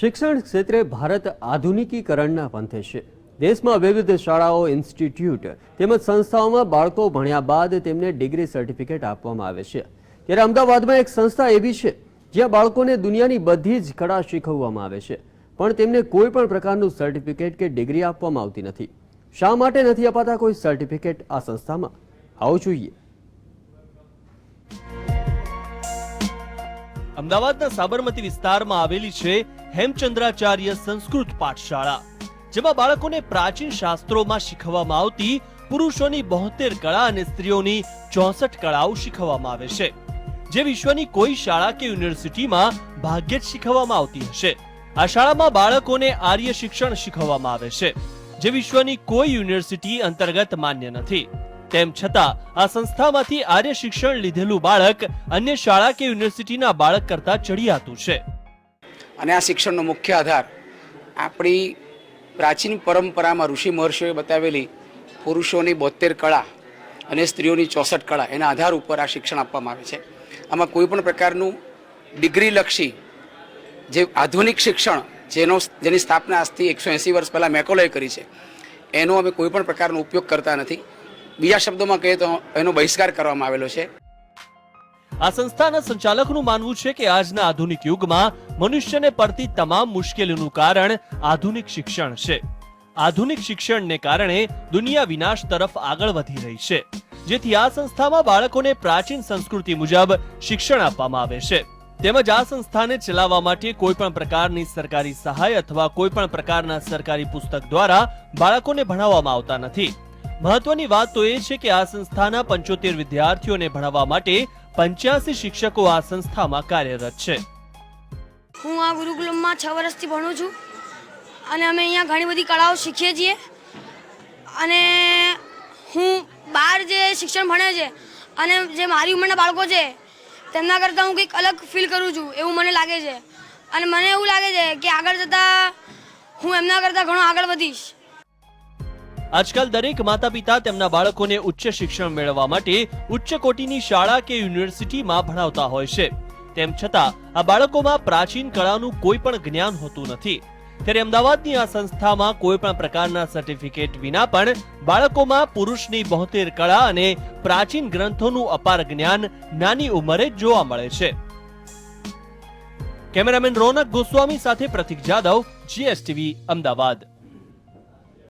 શિક્ષણ ક્ષેત્રે ભારત આધુનિકીકરણના પંથે છે. દેશમાં વિવિધ શાળાઓ, ઇન્સ્ટિટ્યૂટ તેમજ સંસ્થાઓમાં બાળકો ભણ્યા બાદ તેમને ડિગ્રી સર્ટિફિકેટ આપવામાં આવે છે. ત્યારે અમદાવાદમાં એક સંસ્થા એવી છે, જ્યાં બાળકોને દુનિયાની બધી જ કળા શીખવવામાં આવે છે. પણ તેમને કોઈ પણ પ્રકારનું સર્ટિફિકેટ કે ડિગ્રી આપવામાં આવતી નથી. શા માટે નથી અપાતા કોઈ સર્ટિફિકેટ આ સંસ્થામાં? આવું જોઈએ. અમદાવાદના સાબરમતી વિસ્તારમાં આવેલી છે હેમચંદ્રાચાર્ય સંસ્કૃત પાઠશાળા, જેમાં બાળકોને પ્રાચીન શાસ્ત્રોમાં શીખવવામાં આવતી પુરુષોની બોતેર કળા અને સ્ત્રીઓની ચોસઠ કળાઓ શીખવવામાં આવે છે, જે વિશ્વની કોઈ શાળા કે યુનિવર્સિટીમાં ભાગ્યે જ શીખવવામાં આવતી હશે. આ શાળામાં બાળકોને આર્ય શિક્ષણ શીખવવામાં આવે છે, જે વિશ્વની કોઈ યુનિવર્સિટી અંતર્ગત માન્ય નથી. તેમ છતાં, આ સંસ્થામાંથી આર્ય શિક્ષણ લીધેલું બાળક અન્ય શાળા કે યુનિવર્સિટીના બાળક કરતા ચડિયાતું છે. અને આ શિક્ષણનો મુખ્ય આધાર આપણી પ્રાચીન પરંપરામાં ઋષિ મહર્ષિઓએ બતાવેલી પુરુષોની બોતેર કળા અને સ્ત્રીઓની ચોસઠ કળા એના આધાર ઉપર આ શિક્ષણ આપવામાં આવે છે. આમાં કોઈ પણ પ્રકારનું ડિગ્રીલક્ષી જે આધુનિક શિક્ષણ જેનો જેની સ્થાપના આજથી એકસો એંસી વર્ષ પહેલાં મેકોલોએ કરી છે, એનો અમે કોઈ પણ પ્રકારનો ઉપયોગ કરતા નથી. બીજા શબ્દોમાં કહીએ તો એનો બહિષ્કાર કરવામાં આવેલો છે. આ સંસ્થાના સંચાલકનું માનવું છે કે આજના આધુનિક યુગમાં મનુષ્યને પડતી તમામ મુશ્કેલીનું કારણ આધુનિક શિક્ષણ છે. આધુનિક શિક્ષણને કારણે દુનિયા વિનાશ તરફ આગળ વધી રહી છે. જેથી આ સંસ્થામાં બાળકોને પ્રાચીન સંસ્કૃતિ મુજબ શિક્ષણ આપવામાં આવે છે. તેમજ આ સંસ્થાને ચલાવવા માટે કોઈ પણ પ્રકારની સરકારી સહાય અથવા કોઈ પણ પ્રકારના સરકારી પુસ્તક દ્વારા બાળકોને ભણાવવામાં આવતા નથી. મહત્વની વાત તો એ છે કે આ સંસ્થાના પંચોતેર વિદ્યાર્થીઓને ભણાવવા માટે પંચ્યાસી શિક્ષકો આ સંસ્થામાં કાર્યરત છે. હું આ ગુરુકુલમમાં છ વર્ષથી ભણું છું અને અમે અહીંયા ઘણી બધી કળાઓ શીખીએ છીએ. અને હું બહાર જે શિક્ષણ ભણે છે અને જે મારી ઉંમરના બાળકો છે, તેમના કરતાં હું કંઈક અલગ ફીલ કરું છું એવું મને લાગે છે. અને મને એવું લાગે છે કે આગળ જતાં હું એમના કરતાં ઘણો આગળ વધીશ. આજકાલ દરેક માતા પિતા તેમના બાળકોને ઉચ્ચ શિક્ષણ મેળવવા માટે ઉચ્ચ કોટીની શાળા કે યુનિવર્સિટીમાં ભણાવતા હોય છે. તેમ છતાં, આ બાળકોમાં પ્રાચીન કળાનું કોઈ પણ જ્ઞાન હોતું નથી. ત્યારે અમદાવાદની આ સંસ્થામાં કોઈ પણ પ્રકારના સર્ટિફિકેટ વિના પણ બાળકોમાં પુરુષની બોતેર કળા અને પ્રાચીન ગ્રંથોનું અપાર જ્ઞાન નાની ઉંમરે જોવા મળે છે. કેમેરામેન રોનક ગોસ્વામી સાથે પ્રતિક જાદવ, જીએસટીવી, અમદાવાદ.